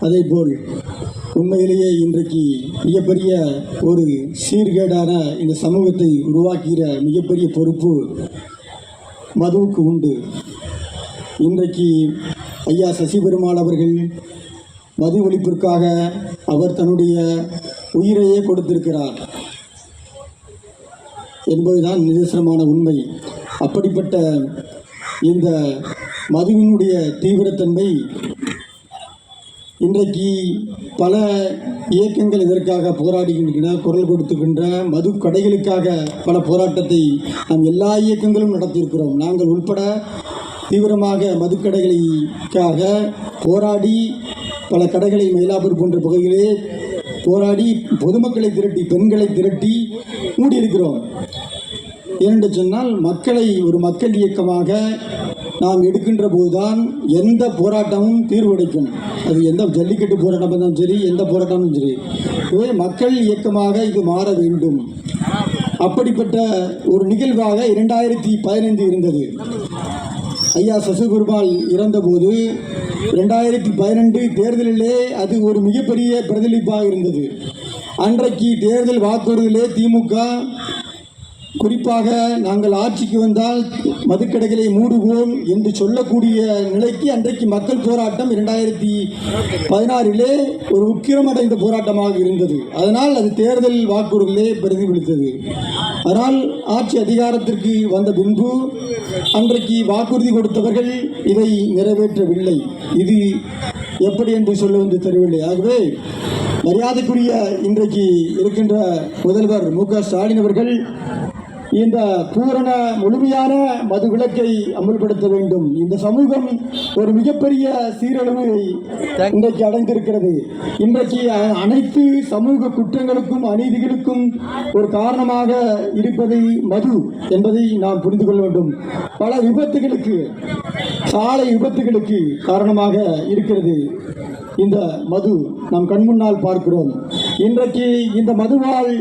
அதே போல் உண்மையிலேயே இன்றைக்கு மிகப்பெரிய ஒரு சீர்கேடான இந்த சமூகத்தை உருவாக்குகிற மிகப்பெரிய பொறுப்பு மதுவுக்கு உண்டு. இன்றைக்கு ஐயா சசிபெருமாள் அவர்கள் மது ஒழிப்பிற்காக அவர் தன்னுடைய உயிரையே கொடுத்திருக்கிறார் என்பதுதான் நிதர்சனமான உண்மை. அப்படிப்பட்ட இந்த மதுவினுடைய தீவிரத்தன்மை இன்றைக்கு பல இயக்கங்கள் இதற்காக போராடுகின்றன குரல் கொடுத்துக்கின்ற மது கடைகளுக்காக பல போராட்டத்தை நாம் எல்லா இயக்கங்களும் நடத்தியிருக்கிறோம். நாங்கள் உள்பட தீவிரமாக மதுக்கடைகளுக்காக போராடி பல கடைகளை மயிலாப்பூர் போன்ற பகுதிகளே போராடி பொதுமக்களை திரட்டி பெண்களை திரட்டி மூடியிருக்கிறோம். ஏனென்று சொன்னால் மக்களை ஒரு மக்கள் இயக்கமாக நாம் எடுக்கின்ற போதுதான் எந்த போராட்டமும் தீர்வடைக்கும். அது எந்த ஜல்லிக்கட்டு போராட்டம் இருந்தாலும் சரி எந்த போராட்டமும் சரி. இதுவே மக்கள் இயக்கமாக இது மாற வேண்டும். அப்படிப்பட்ட ஒரு நிகழ்வாக இரண்டாயிரத்தி பதினைந்து இருந்தது. ஐயா சசிகுருபால் இறந்தபோது ரெண்டாயிரத்தி பதினெண்டு தேர்தலிலே அது ஒரு மிகப்பெரிய பிரதிபலிப்பாக இருந்தது. அன்றைக்கு தேர்தல் வாக்குறுதியிலே திமுக குறிப்பாக நாங்கள் ஆட்சிக்கு வந்தால் மதுக்கடைகளை மூடுவோம் என்று சொல்லக்கூடிய நிலைக்கு அன்றைக்கு மக்கள் போராட்டம் இரண்டாயிரத்தி பதினாறிலே ஒரு உக்கிரமடைந்த போராட்டமாக இருந்தது. அதனால் அது தேர்தல் வாக்குறுதியிலே பிரதிபலித்தது. ஆனால் ஆட்சி அதிகாரத்திற்கு வந்த பின்பு அன்றைக்கு வாக்குறுதி கொடுத்தவர்கள் இதை நிறைவேற்றவில்லை. இது எப்படி என்று சொல்ல வந்து தெரியவில்லை ஆகவே மரியாதைக்குரிய இன்றைக்கு இருக்கின்ற முதல்வர் மு க ஸ்டாலின் அவர்கள் இந்த பூரண முழுமையான மது விளக்கை அமுல்படுத்த வேண்டும். இந்த சமூகம் ஒரு மிகப்பெரிய சீரழிவை இன்றைக்கு அடைந்திருக்கிறது. இன்றைக்கு அனைத்து சமூக குற்றங்களுக்கும் அநீதிகளுக்கும் ஒரு காரணமாக இருப்பதை மது என்பதை நாம் புரிந்து கொள்ள வேண்டும். பல விபத்துகளுக்கு சாலை விபத்துகளுக்கு காரணமாக இருக்கிறது. இந்த மது நம் கண்முன்னால் பார்க்கிறோம். இன்றைக்கு இந்த மதுவால்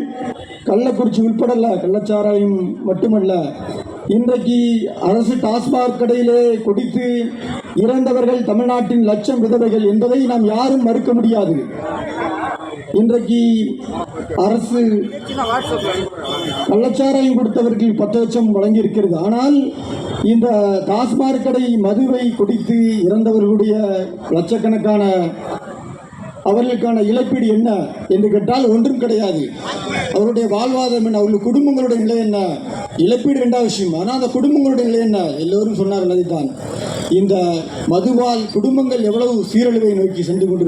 கள்ளக்குறிச்சி உட்படல கள்ளச்சாராயம் மட்டுமல்ல. இன்றைக்கு அரசு டாஸ்மாக் கடையிலே குடித்து இறந்தவர்கள் தமிழ்நாட்டின் லட்சம் விதவைகள் என்பதை நாம் யாரும் மறுக்க முடியாது. இன்றைக்கு அரசு கள்ளச்சாராயம் கொடுத்தவர்கள் பத்து லட்சம் வழங்கியிருக்கிறது. ஆனால் இந்த டாஸ்மாக் கடை மதுவை குடித்து இறந்தவர்களுடைய லட்சக்கணக்கான அவர்களுக்கான இழப்பீடு என்ன என்று கேட்டால் ஒன்றும் கிடையாது. அவருடைய வாழ்வாதாரம் என்ன அவர்கள் குடும்பங்களுடைய நிலை என்ன இழப்பீடு ரெண்டாவது விஷயம். ஆனால் அந்த குடும்பங்களுடைய நிலை என்ன? எல்லோரும் சொன்னார்கள் அதைத்தான். இந்த மதுவால் குடும்பங்கள் எவ்வளவு சீரழிவை நோக்கி சென்று கொண்டு